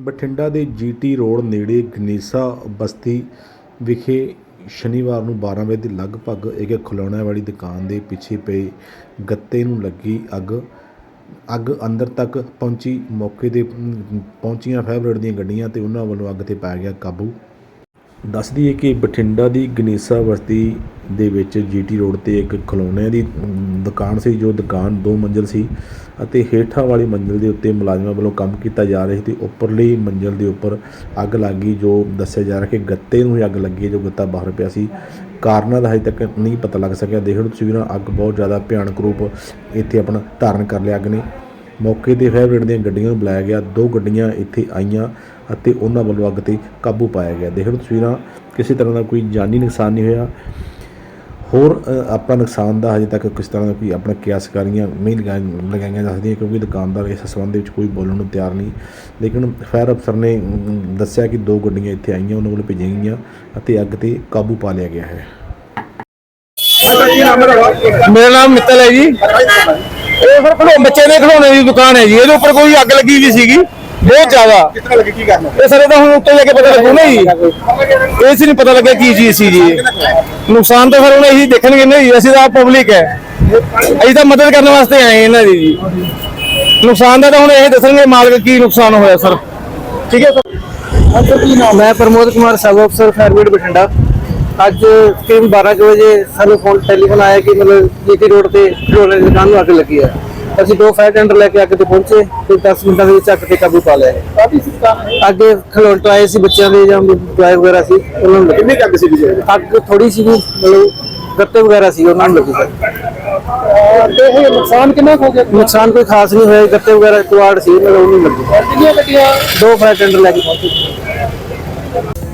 ਬਠਿੰਡਾ ਦੇ GT road ਨੇੜੇ ਗਨੀਸਾ ਬਸਤੀ ਵਿਖੇ ਸ਼ਨੀਵਾਰ ਨੂੰ 12 ਵਜੇ ਦੇ ਲਗਭਗ ਇੱਕ ਖਿਡੌਣਿਆਂ ਵਾਲੀ ਦੁਕਾਨ ਦੇ ਪਿੱਛੇ ਪਏ ਗੱਤੇ ਨੂੰ ਲੱਗੀ ਅੱਗ। ਅੱਗ ਅੰਦਰ ਤੱਕ ਪਹੁੰਚੀ। ਮੌਕੇ 'ਤੇ ਪਹੁੰਚੀਆਂ ਫਾਇਰ ਦੀਆਂ ਗੱਡੀਆਂ ਤੇ ਉਹਨਾਂ ਵੱਲੋਂ ਅੱਗ ਤੇ ਪਾਇਆ ਗਿਆ ਕਾਬੂ। ਦੱਸ ਦਈਏ ਕਿ ਬਠਿੰਡਾ ਦੀ ਗਨੀਸਾ ਬਸਤੀ ਦੇ ਵਿੱਚ ਜੀਟੀ ਰੋਡ ਤੇ ਇੱਕ ਖਿਡੌਣਿਆਂ ਦੀ ਦੁਕਾਨ ਸੀ, ਜੋ ਦੁਕਾਨ ਦੋ ਮੰਜ਼ਿਲ ਸੀ ਅਤੇ ਹੇਠਾਂ ਵਾਲੀ ਮੰਜ਼ਿਲ ਦੇ ਉੱਤੇ ਮੁਲਾਜ਼ਮਾਂ ਵੱਲੋਂ ਕੰਮ ਕੀਤਾ ਜਾ ਰਿਹਾ ਸੀ ਤੇ ਉੱਪਰਲੀ ਮੰਜ਼ਿਲ ਦੇ ਉੱਪਰ ਅੱਗ ਲੱਗ ਗਈ, ਜੋ ਦੱਸਿਆ ਜਾ ਰਿਹਾ ਕਿ ਗੱਤੇ ਨੂੰ ਹੀ ਅੱਗ ਲੱਗੀ ਜੋ ਗੱਤਾ ਬਾਹਰ ਪਿਆ ਸੀ। ਕਾਰਨਾਂ ਦਾ ਹਜੇ ਤੱਕ ਨਹੀਂ ਪਤਾ ਲੱਗ ਸਕਿਆ। ਦੇਖ ਲਓ ਤਸਵੀਰਾਂ ਅੱਗ ਬਹੁਤ ਜ਼ਿਆਦਾ ਭਿਆਨਕ ਰੂਪ ਇੱਥੇ ਆਪਣਾ ਧਾਰਨ ਕਰ ਲਿਆ ਅੱਗ ਨੇ। ਮੌਕੇ ਤੇ ਫਾਇਰ ਬ੍ਰਿਗੇਡ ਦੀਆਂ ਗੱਡੀਆਂ ਨੂੰ ਬੁਲਾਇਆ ਗਿਆ। ਦੋ ਗੱਡੀਆਂ ਇੱਥੇ ਆਈਆਂ ਅਤੇ ਉਹਨਾਂ ਵੱਲੋਂ ਅੱਗ ਤੇ ਕਾਬੂ ਪਾਇਆ ਗਿਆ। ਦੇਖ ਲਓ ਤਸਵੀਰਾਂ ਕਿਸੇ ਤਰ੍ਹਾਂ ਦਾ ਕੋਈ ਜਾਨੀ ਨੁਕਸਾਨ ਨਹੀਂ ਹੋਇਆ। ਹੋਰ ਅ, ਆਪਣਾ ਨੁਕਸਾਨ ਦਾ ਹਜੇ ਤੱਕ ਕਿਸ ਤਰ੍ਹਾਂ ਦਾ ਕੋਈ ਆਪਣਾ ਕਿਆਸਕਾਰੀਆਂ ਨਹੀਂ ਲਗਾਈਆਂ ਲਗਾਈਆਂ ਜਾ ਸਕਦੀਆਂ ਕਿਉਂਕਿ ਦੁਕਾਨਦਾਰ ਇਸ ਸੰਬੰਧ ਦੇ ਵਿੱਚ ਕੋਈ ਬੋਲਣ ਨੂੰ ਤਿਆਰ ਨਹੀਂ। ਲੇਕਿਨ ਫਾਇਰ ਅਫਸਰ ਨੇ ਦੱਸਿਆ ਕਿ ਦੋ ਗੱਡੀਆਂ ਇੱਥੇ ਆਈਆਂ ਉਹਨਾਂ ਵੱਲੋਂ ਭੇਜੀਆਂ ਗਈਆਂ ਅਤੇ ਅੱਗ ਤੇ ਕਾਬੂ ਪਾ ਲਿਆ ਗਿਆ ਹੈ। ਮੇਰਾ ਨਾਮ ਮਿੱਤਲ ਹੈ ਜੀ। ਇਹ ਫਿਰ ਬੱਚੇ ਦੇ ਖਿਡੌਣੇ ਦੀ ਦੁਕਾਨ ਹੈ ਜੀ। ਇਹਦੇ ਉੱਪਰ ਕੋਈ ਅੱਗ ਲੱਗੀ ਵੀ ਸੀਗੀ। ਬਹੁਤ ਜ਼ਿਆਦਾ। ਕਿਤਨਾ ਲੱਗੇ ਕੀ ਕਰਨਾ ਇਹ ਸਾਰੇ ਤਾਂ ਹੁਣ ਉੱਤੇ ਜਾ ਕੇ ਪਤਾ ਲੱਗੂ ਨਾ ਜੀ। ਇਹ ਸੀ ਨਹੀਂ ਪਤਾ ਲੱਗਿਆ ਕੀ ਚੀਜ਼ ਸੀ ਜੀ। ਨੁਕਸਾਨ ਤਾਂ ਫਿਰ ਹੁਣ ਇਹੀ ਦੇਖਣਗੇ ਨਾ ਜੀ ਅਸੀਂ ਤਾਂ ਪਬਲਿਕ ਹੈ। ਅਸੀਂ ਤਾਂ ਮਦਦ ਕਰਨ ਵਾਸਤੇ ਆਏ ਇਹਨਾਂ ਦੀ ਜੀ। ਨੁਕਸਾਨ ਦਾ ਤਾਂ ਹੁਣ ਇਹ ਦੱਸਣਗੇ ਮਾਲਕ ਕੀ ਨੁਕਸਾਨ ਹੋਇਆ ਸਰ। ਠੀਕ ਹੈ ਸਰ? ਮੈਂ ਪ੍ਰਮੋਦ ਕੁਮਾਰ ਸਬ ਅਫਸਰ ਫਾਇਰਬ੍ਰਿਗੇਡ ਬਠਿੰਡਾ। ਅੱਜ ਕਰੀਬ 12 ਕੁ ਵਜੇ ਸਾਨੂੰ ਫੋਨ ਟੈਲੀਫੋਨ ਆਇਆ ਕਿ ਮਤਲਬ ਜੀਟੀ ਰੋਡ ਤੇ ਖਿਡੌਣੇ ਦੀ ਦੁਕਾਨ ਨੂੰ ਅੱਗ ਲੱਗੀ ਹੈ। ਅਸੀਂ ਦੋ ਫਾਇਰ ਟੈਂਡਰ ਲੈ ਕੇ ਅੱਗ ਤੇ ਪਹੁੰਚੇ ਤੇ 10 ਮਿੰਟਾਂ ਦੇ ਵਿੱਚ ਅੱਗ ਤੇ ਕਾਬੂ ਪਾ ਲਿਆ। ਕਾਫੀ ਅੱਗੇ ਖਿਡੌਣੇ ਟਰਾਏ ਸੀ ਬੱਚਿਆਂ ਦੇ ਜਾਂ ਟਰਾਏ ਵਗੈਰਾ ਸੀ ਉਹਨਾਂ ਨੂੰ ਕਿੰਨੇ ਕੱਗ ਸੀ ਜੀ? ਅੱਗ ਥੋੜੀ ਸੀ ਮਤਲਬ ਗੱਤੇ ਵਗੈਰਾ ਸੀ ਉਹਨਾਂ ਨੂੰ ਲੱਗੀ ਤੇ ਇਹ ਨੁਕਸਾਨ ਕਿੰਨਾ ਕੁ ਹੋ ਗਿਆ? ਨੁਕਸਾਨ ਕੋਈ ਖਾਸ ਨਹੀਂ ਹੋਇਆ ਗੱਤੇ ਵਗੈਰਾ ਕੁਆੜ ਸੀ ਮਤਲਬ ਉਹਨੂੰ ਲੱਗੀ। ਦੋ ਫਾਇਰ ਟੈਂਡਰ ਲੈ ਕੇ ਪਹੁੰਚੇ।